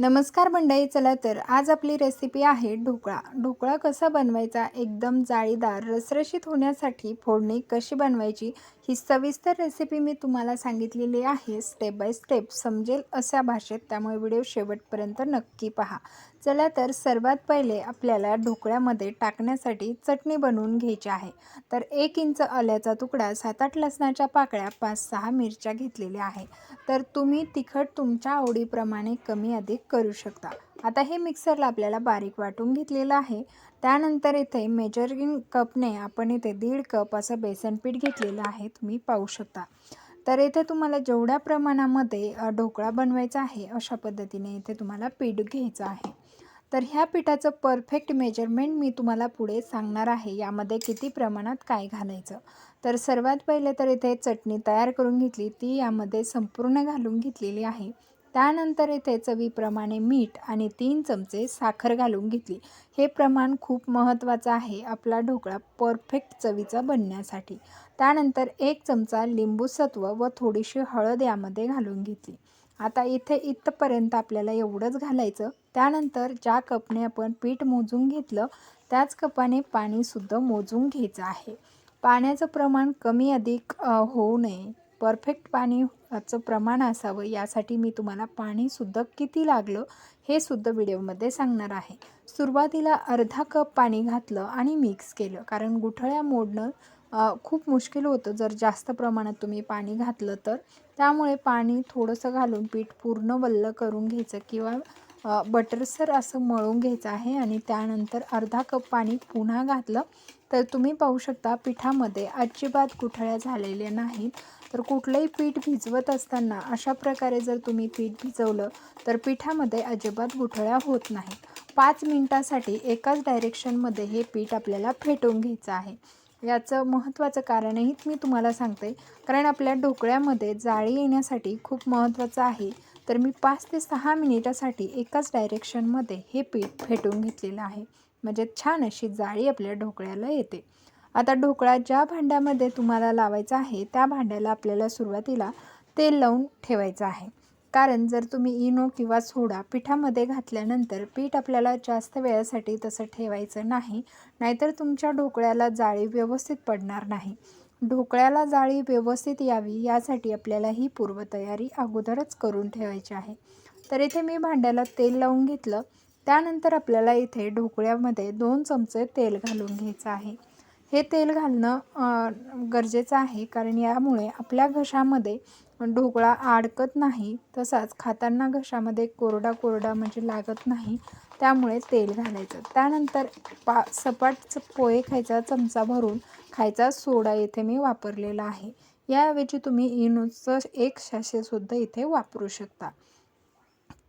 नमस्कार मंडळी चला तर आज आपली रेसिपी आहे ढोकळा. ढोकळा कसा बनवायचा? एकदम जाळीदार रसरशीत होण्यासाठी फोडणी कशी बनवायची? ही सविस्तर रेसिपी मी तुम्हाला सांगितलेली आहे. स्टेप बाय स्टेप समजेल अशा भाषेत. त्यामुळे व्हिडिओ शेवटपर्यंत नक्की पहा. चला तर सर्वात पहिले आपल्याला ढोकळ्यामध्ये टाकण्यासाठी चटणी बनवून घ्यायची आहे. तर एक इंच आल्याचा तुकडा सात आठ लसणाच्या पाकळ्या पाच सहा मिरच्या घेतलेल्या आहे. तर तुम्ही तिखट तुमच्या आवडीप्रमाणे कमी अधिक करू शकता. आता हे मिक्सरला आपल्याला बारीक वाटून घेतलेलं आहे. त्यानंतर इथे मेजरिंग कपने आपण इथे दीड कप असं बेसन पीठ घेतलेलं आहे तुम्ही पाहू शकता. तर इथे तुम्हाला जेवढ्या प्रमाणामध्ये ढोकळा बनवायचा आहे अशा पद्धतीने इथे तुम्हाला पीठ घ्यायचं आहे. तर ह्या पिठाचं परफेक्ट मेजरमेंट मी तुम्हाला पुढे सांगणार आहे यामध्ये किती प्रमाणात काय घालायचं. तर सर्वात पहिले तर इथे चटणी तयार करून घेतली ती यामध्ये संपूर्ण घालून घेतलेली आहे. त्यानंतर इथे चवीप्रमाणे मीठ आणि तीन चमचे साखर घालून घेतली. हे प्रमाण खूप महत्त्वाचं आहे आपला ढोकळा परफेक्ट चवीचा बनण्यासाठी. त्यानंतर एक चमचा लिंबू सत्व व थोडीशी हळद यामध्ये घालून घेतली. आता इथे इथपर्यंत आपल्याला एवढंच घालायचं. त्यानंतर ज्या कपने आपण पीठ मोजून घेतलं त्याच कपाने पाणीसुद्धा मोजून घ्यायचं आहे. पाण्याचं प्रमाण कमी अधिक होऊ नये. परफेक्ट पाणीचं प्रमाण असावं यासाठी मी तुम्हाला पाणीसुद्धा किती लागलं हे सुद्धा व्हिडिओमध्ये सांगणार आहे. सुरुवातीला अर्धा कप पाणी घातलं आणि मिक्स केलं कारण गुठळ्या मोडणं खूप मुश्किल होतं. जर जास्त प्रमाणात तुम्ही पाणी घातलं तर त्यामुळे पाणी थोडंसं घालून पीठ पूर्ण वल्ल करून घ्यायचं किंवा बटरसर असं मळून घ्यायचं आहे आणि त्यानंतर अर्धा कप पाणी पुन्हा घातलं तर तुम्ही पाहू शकता पिठामध्ये अजिबात गुठळ्या झालेल्या नाहीत. तर कुठलंही पीठ भिजवत असताना अशा प्रकारे जर तुम्ही पीठ भिजवलं तर पिठामध्ये अजिबात गुठळ्या होत नाहीत. पाच मिनटासाठी एकाच डायरेक्शनमध्ये हे पीठ आपल्याला फेटून घ्यायचं आहे. याचं महत्त्वाचं कारणही मी तुम्हाला सांगते. कारण आपल्या ढोकळ्यामध्ये जाळी येण्यासाठी खूप महत्त्वाचं आहे. तर मी पाच ते सहा मिनिटासाठी एकाच डायरेक्शनमध्ये हे पीठ फेटून घेतलेलं आहे. म्हणजे छान अशी जाळी आपल्या ढोकळ्याला येते. आता ढोकळा ज्या भांड्यामध्ये तुम्हाला लावायचा आहे त्या भांड्याला आपल्याला सुरुवातीला तेल लावून ठेवायचं आहे. कारण जर तुम्ही इनो किंवा सोडा पिठामध्ये घातल्यानंतर पीठ आपल्याला जास्त वेळासाठी तसं ठेवायचं नाही नाहीतर तुमच्या ढोकळ्याला जाळी व्यवस्थित पडणार नाही. ढोकळ्याला जाळी व्यवस्थित यावी यासाठी आपल्याला ही पूर्वतयारी अगोदरच करून ठेवायची आहे. तर इथे मी भांड्याला तेल लावून घेतलं. त्यानंतर आपल्याला इथे ढोकळ्यामध्ये दोन चमचे तेल घालून घ्यायचं आहे. हे तेल घालणं गरजेचं आहे. कारण यामुळे आपल्या घशामध्ये ढोकळा अडकत नाही. तसाच खाताना घशामध्ये कोरडा कोरडा म्हणजे लागत नाही. त्यामुळे तेल घालायचं. त्यानंतर पा सपाट पोहे खायचा चमचा भरून खायचा सोडा इथे मी वापरलेला आहे. याऐवजी तुम्ही इनोचं एक सॅशेसुद्धा इथे वापरू शकता.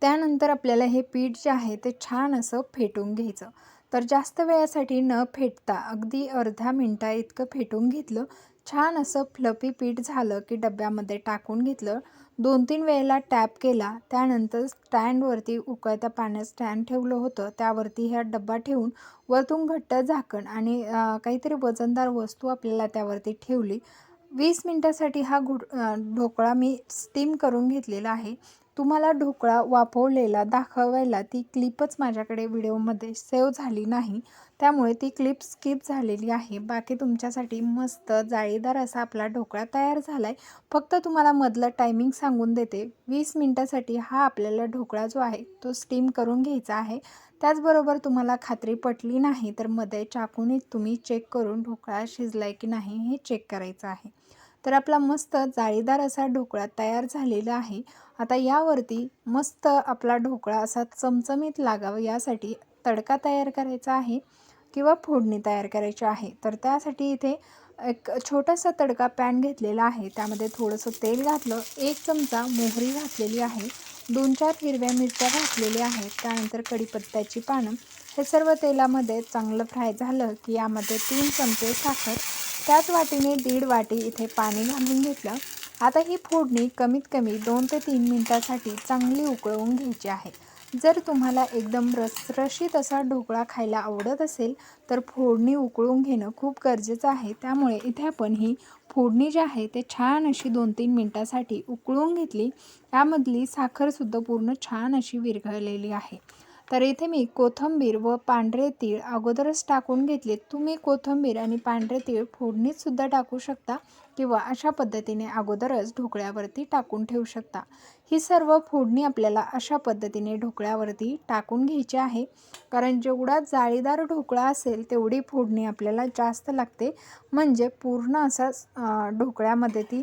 त्यानंतर आपल्याला हे पीठ जे आहे ते छान असं फेटून घ्यायचं. तर जास्त वेळासाठी न फेटता अगदी अर्धा मिनटा इतकं फेटून घेतलं. छान असं फ्लपी पीठ झालं की डब्यामध्ये टाकून घेतलं. दोन तीन वेळेला टॅप केला. त्यानंतर स्टँडवरती उकळत्या पाण्यात स्टँड ठेवलं होतं. त्यावरती ह्या डब्बा ठेवून वरतून घट्ट झाकण आणि काहीतरी वजनदार वस्तू आपल्याला त्यावरती ठेवली. वीस मिनटासाठी हा गुड ढोकळा मी स्टीम करून घेतलेला आहे. तुम्हाला ढोकळा वाफवलेला दाखवायला ती क्लिपच माझ्याकडे व्हिडिओमध्ये सेव्ह झाली नाही. त्यामुळे ती क्लिप स्किप झालेली आहे. बाकी तुमच्यासाठी मस्त जाळीदार असा आपला ढोकळा तयार झाला आहे फक्त तुम्हाला मधलं टायमिंग सांगून देते. वीस मिनटासाठी हा आपल्याला ढोकळा जो आहे तो स्टीम करून घ्यायचा आहे. त्याचबरोबर तुम्हाला खात्री पटली नाही तर मध्ये चाकूने तुम्ही चेक करून ढोकळा शिजला आहे की नाही हे चेक करायचं आहे. तर आपला मस्त जाळीदार असा ढोकळा तयार झालेला आहे. आता यावरती मस्त आपला ढोकळा असा चमचमीत लागावा यासाठी तडका तयार करायचा आहे किंवा फोडणी तयार करायची आहे. तर त्यासाठी इथे एक छोटासा तडका पॅन घेतलेला आहे. त्यामध्ये थोडंसं तेल घातलं एक चमचा मोहरी घातलेली आहे दोन चार हिरव्या मिरच्या घातलेल्या आहेत त्यानंतर कढीपत्त्याची पानं. हे सर्व तेलामध्ये चांगलं फ्राय झालं की यामध्ये तीन चमचे साखर त्याच वाटीने दीड वाटी इथे पाणी घालून घेतलं. आता ही फोडणी कमीत कमी दोन ते तीन मिनटासाठी चांगली उकळवून घ्यायची आहे. जर तुम्हाला एकदम रसरशीत असा ढोकळा खायला आवडत असेल तर फोडणी उकळून घेणं खूप गरजेचं आहे. त्यामुळे इथे आपण ही फोडणी जी आहे ते छान अशी दोन तीन मिनटासाठी उकळून घेतली. त्यामधली साखरसुद्धा पूर्ण छान अशी विरघळलेली आहे. तर इथे मी कोथिंबीर व पांढरे तीळ अगोदरच टाकून घेतले तुम्ही कोथिंबीर आणि पांढरे तीळ फोडणीतसुद्धा टाकू शकता. किंवा अशा पद्धतीने अगोदरच ढोकळ्यावरती टाकून ठेवू शकता. ही सर्व फोडणी आपल्याला अशा पद्धतीने ढोकळ्यावरती टाकून घ्यायची आहे. कारण जेवढा जाळीदार ढोकळा असेल तेवढी फोडणी आपल्याला जास्त लागते. म्हणजे पूर्ण असा ढोकळ्यामध्ये ती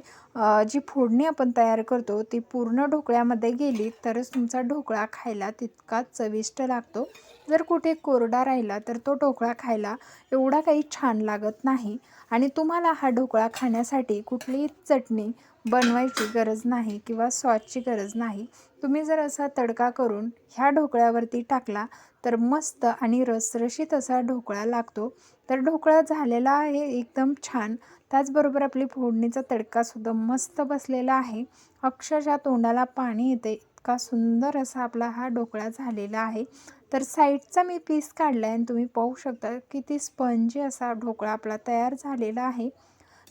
जी फोडणी आपण तयार करतो ती पूर्ण ढोकळ्यामध्ये गेली तरच तुमचा ढोकळा खायला तितकाच चविष्ट लागतो. जर कुठे कोरडा राहिला तर तो ढोकळा खायला एवढा काही छान लागत नाही आणि तुम्हाला हा ढोकळा खाण्यासाठी कुठलीही चटणी बनवायची गरज नाही किंवा सॉसची गरज नाही. तुम्ही जर असा तडका करून ह्या ढोकळ्यावरती टाकला तर मस्त आणि रसरशीत असा ढोकळा लागतो. तर ढोकळा झालेला आहे एकदम छान. त्याचबरोबर आपली फोडणीचा तडकासुद्धा मस्त बसलेला आहे. अक्षरशः तोंडाला पाणी येते. इतका सुंदर असा आपला हा ढोकळा झालेला आहे. तर साईडचा मी पीस काढला आहे आणि तुम्ही पाहू शकता किती स्पंजी असा ढोकळा आपला तयार झालेला आहे.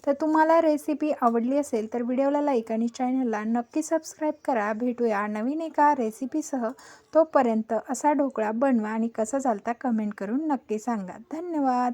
तर तुम्हाला रेसिपी आवडली असेल तर व्हिडिओला लाईक आणि चॅनलला नक्की सबस्क्राईब करा. भेटूया नवीन एका रेसिपीसह तोपर्यंत असा ढोकळा बनवा आणि कसा झालता कमेंट करून नक्की सांगा. धन्यवाद!